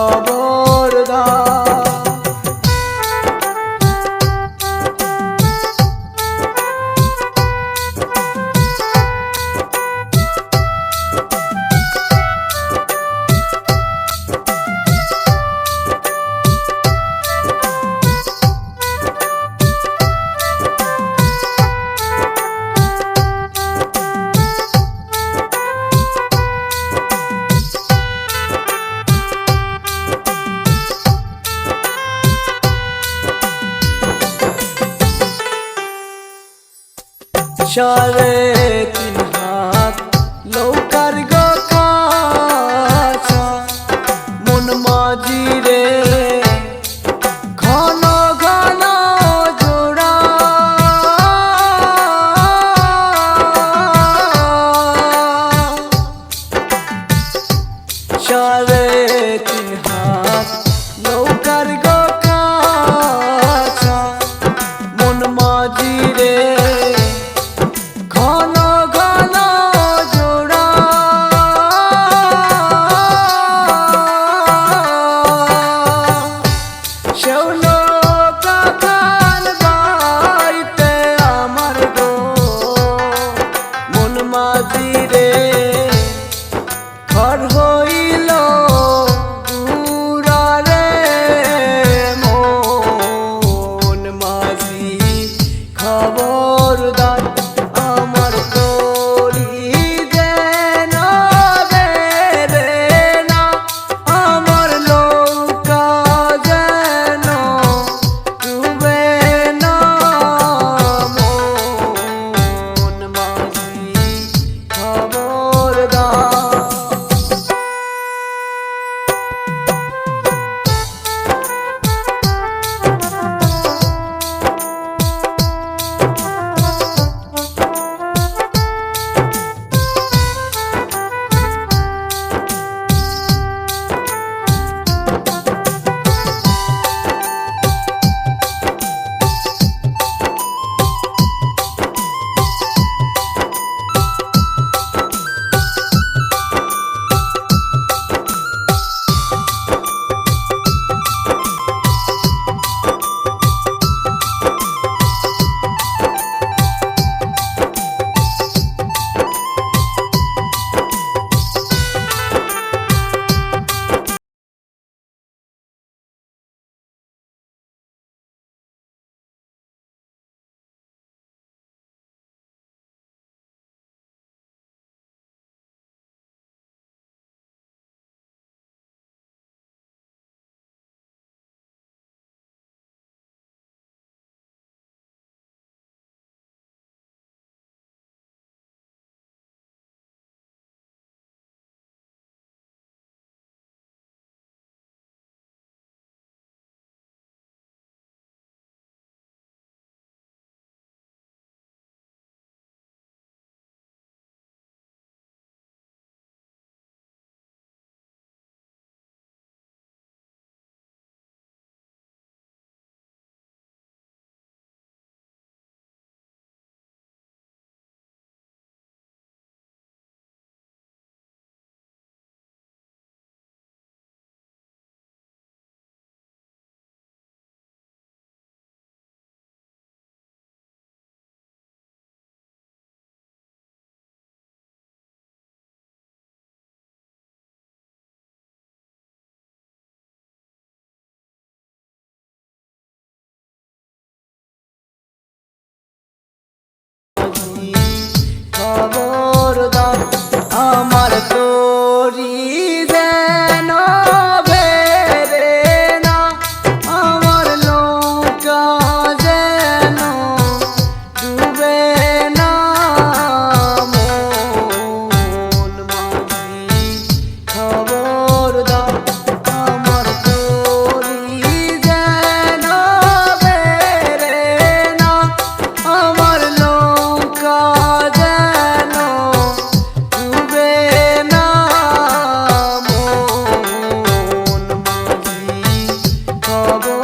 Oh. সারে তিন হাত লৌকার গো কাছা মন মাঝি রে ঘন ঘন জোড়া। সারে তিন হাত, নৌকার গো কাছা মন মাঝি রে ঘর Chicago.